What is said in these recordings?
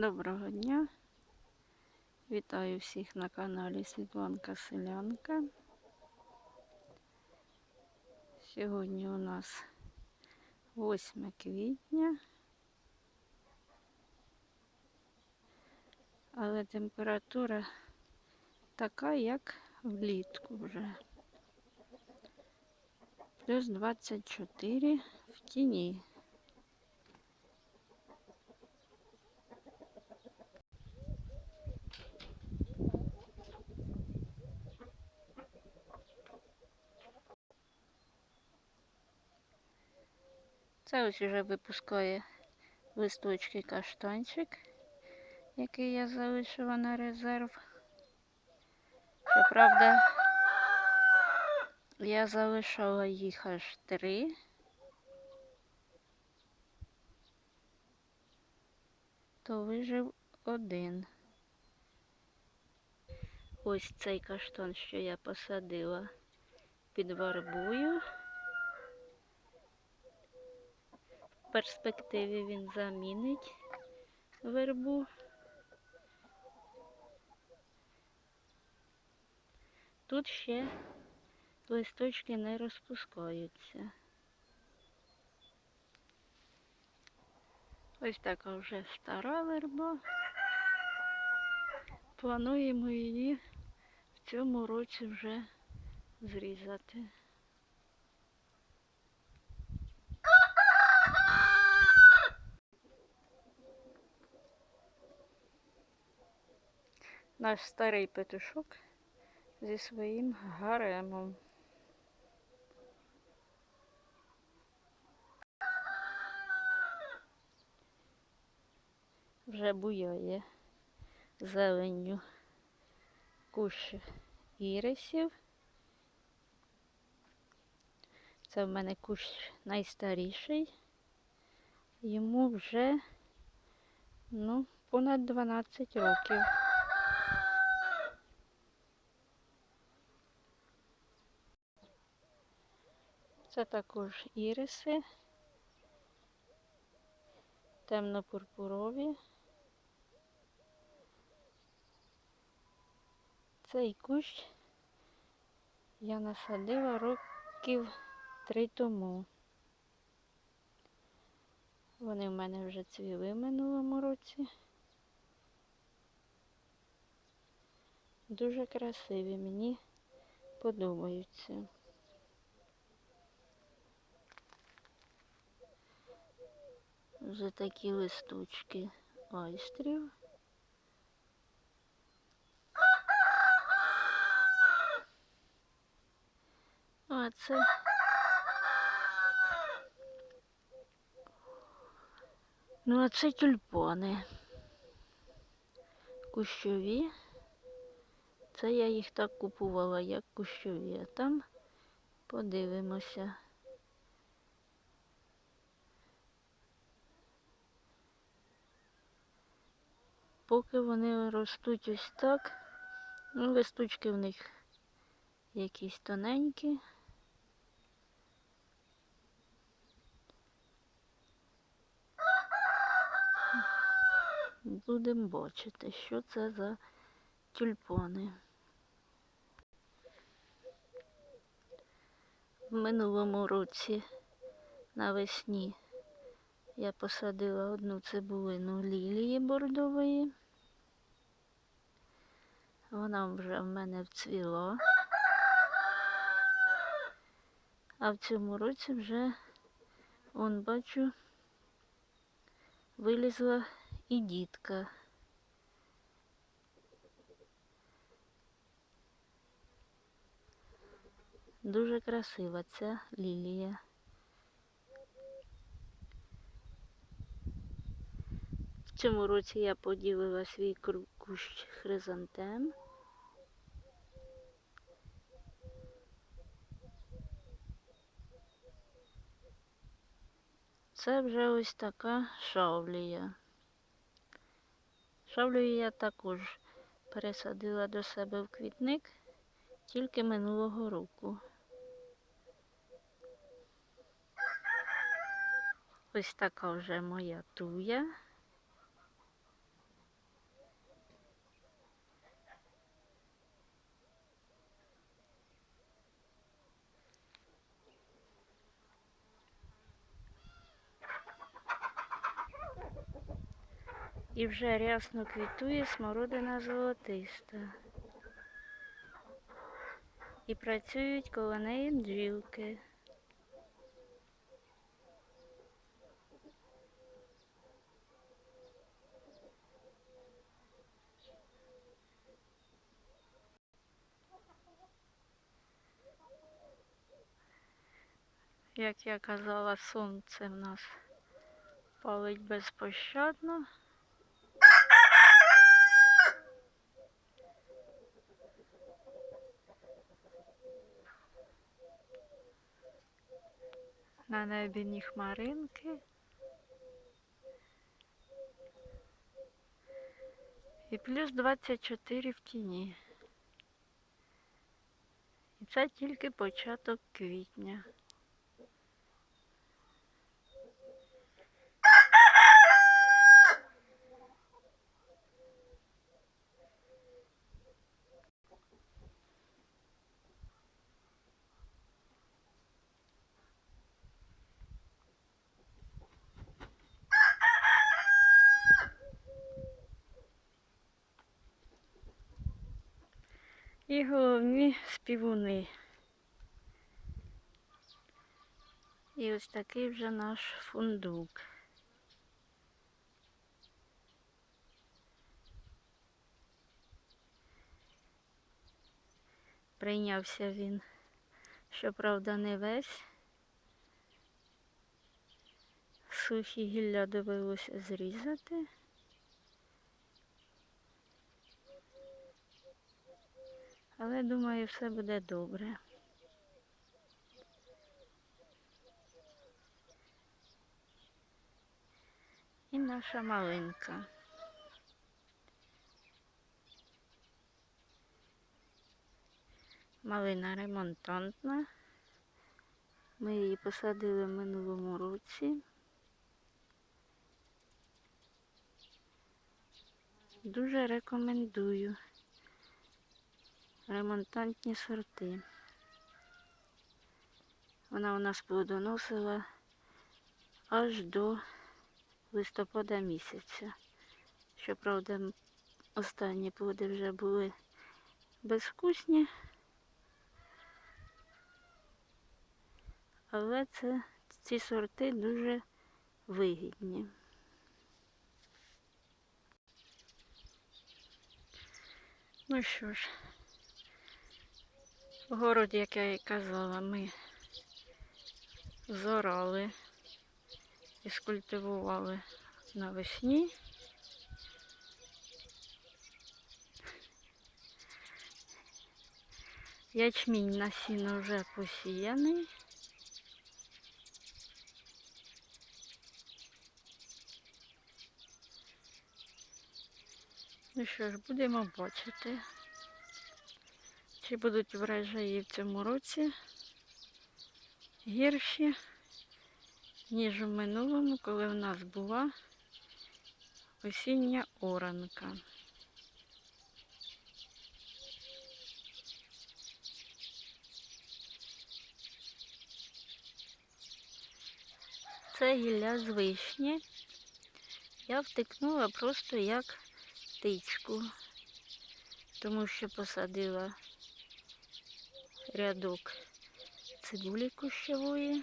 Доброго дня! Вітаю всіх на каналі Світланка Селянка. Сьогодні у нас 8 квітня, але температура така, як влітку вже. Плюс 24 в тіні. Це ось вже випускає листочки каштанчик, який я залишила на резерв. Щоправда, я залишала їх аж три. То вижив один. Ось цей каштан, що я посадила під варбую. В перспективі він замінить вербу. Тут ще листочки не розпускаються. Ось така вже стара верба. Плануємо її в цьому році вже зрізати. Наш старий петушок зі своїм гаремом. Вже буяє зеленню кущ ірисів. Це в мене кущ найстаріший. Йому вже ну, понад 12 років. Це також іриси, темно-пурпурові. Цей кущ я насадила років три тому. Вони в мене вже цвіли в минулому році. Дуже красиві, мені подобаються. Вже такі листочки айстрів. А це ну, а це тюльпани. Кущові. Це я їх так купувала, як кущові, а там подивимося. Поки вони ростуть ось так, ну, листочки в них якісь тоненькі. Будемо бачити, що це за тюльпани. В минулому році навесні я посадила одну цибулину лілії бордової. Вона вже в мене вцвіла. А в цьому році вже, он бачу, вилізла і дітка. Дуже красива ця лілія. В цьому році я поділила свій кру- кущ хризантем. Це вже ось така шавлія. Шавлію я також пересадила до себе в квітник тільки минулого року. Ось така вже моя туя. І вже рясно квітує смородина золотиста. І працюють коло неї бджілки. Як я казала, сонце в нас палить безпощадно. На небі ні хмаринки. І плюс 24 в тіні. І це тільки початок квітня. І головні співуни. І ось такий вже наш фундук. Прийнявся він, щоправда, не весь. Сухі гілля довелося зрізати. Але думаю, все буде добре. І наша малинка. Малина ремонтантна. Ми її посадили в минулому році. Дуже рекомендую ремонтантні сорти. Вона у нас плодоносила аж до листопада місяця. Щоправда, останні плоди вже були безвкусні. Але це, ці сорти дуже вигідні. Ну що ж, город, як я і казала, ми зорали і скультивували навесні. Ячмінь на сіно вже посіяний. Ну що ж, будемо бачити, чи будуть врожаї в цьому році гірші, ніж у минулому, коли в нас була осіння оранка. Це гілля з вишні. Я втикнула просто як тичку, тому що посадила рядок цибулі кущової.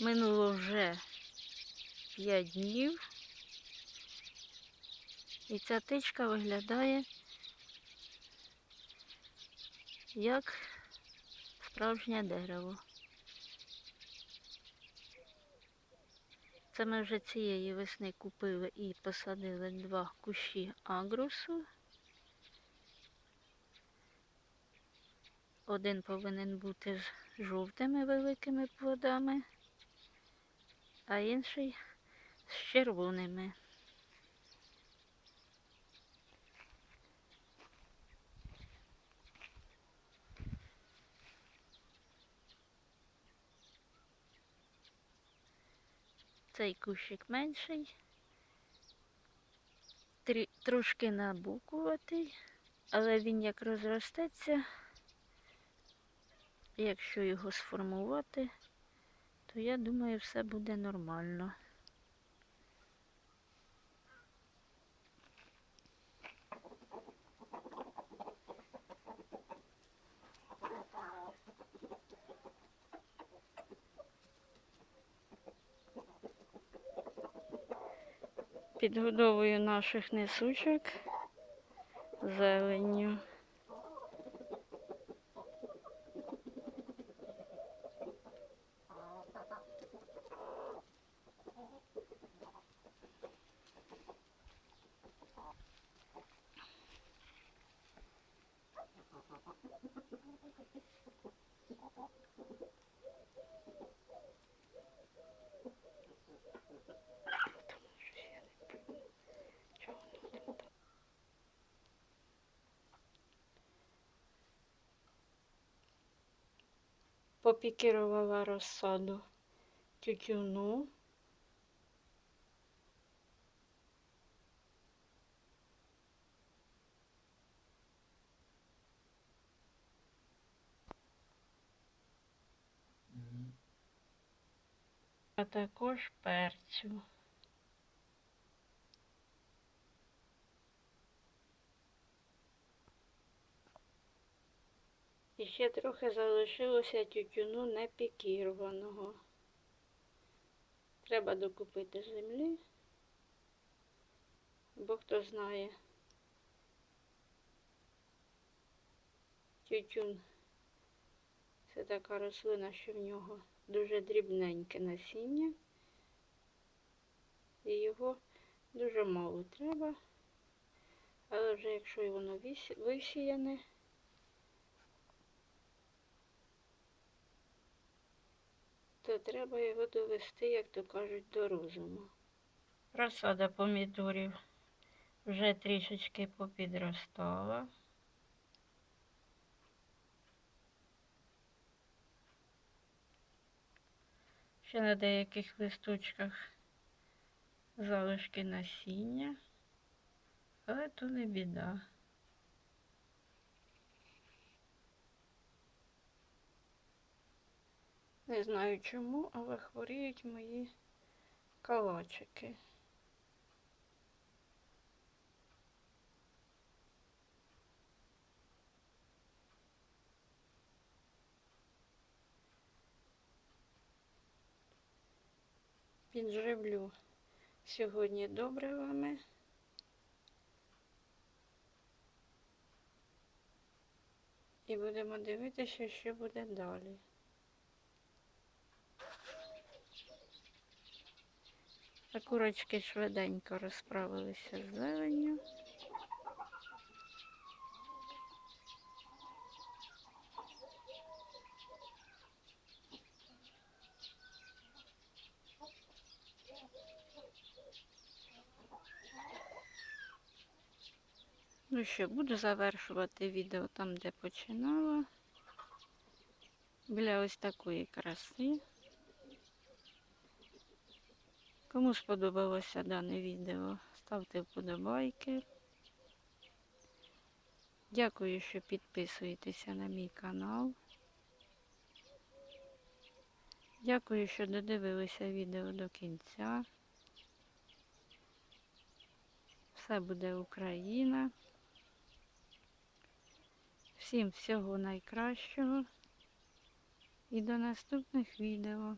Минуло вже 5 днів. І ця тичка виглядає як справжнє дерево. Це ми вже цієї весни купили і посадили два кущі агрусу. Один повинен бути з жовтими великими плодами, а інший з червоними. Цей кущик менший, трі- трошки набукуватий, але він як розростеться, Якщо його сформувати, то я думаю, все буде нормально. Підгодовую наших несучок зеленню. Попікірувала розсаду тютюну. А також перцю. І ще трохи залишилося тютюну непікірованого. Треба докупити землі, бо хто знає, тютюн це така рослина, що в нього дуже дрібненьке насіння, і його дуже мало треба, але вже якщо воно висіяне, то треба його довести, як то кажуть, до розуму. Розсада помідорів вже трішечки попідростала. Ще на деяких листочках залишки насіння, але то не біда. Не знаю чому, але хворіють мої калачики. Підживлю сьогодні добривами. І будемо дивитися, що буде далі. А курочки швиденько розправилися з зеленню. Ну що, буду завершувати відео там, де починала. Біля ось такої краси. Кому сподобалося дане відео, ставте вподобайки. Дякую, що підписуєтеся на мій канал. Дякую, що додивилися відео до кінця. Все буде Україна. Всім всього найкращого і до наступних відео.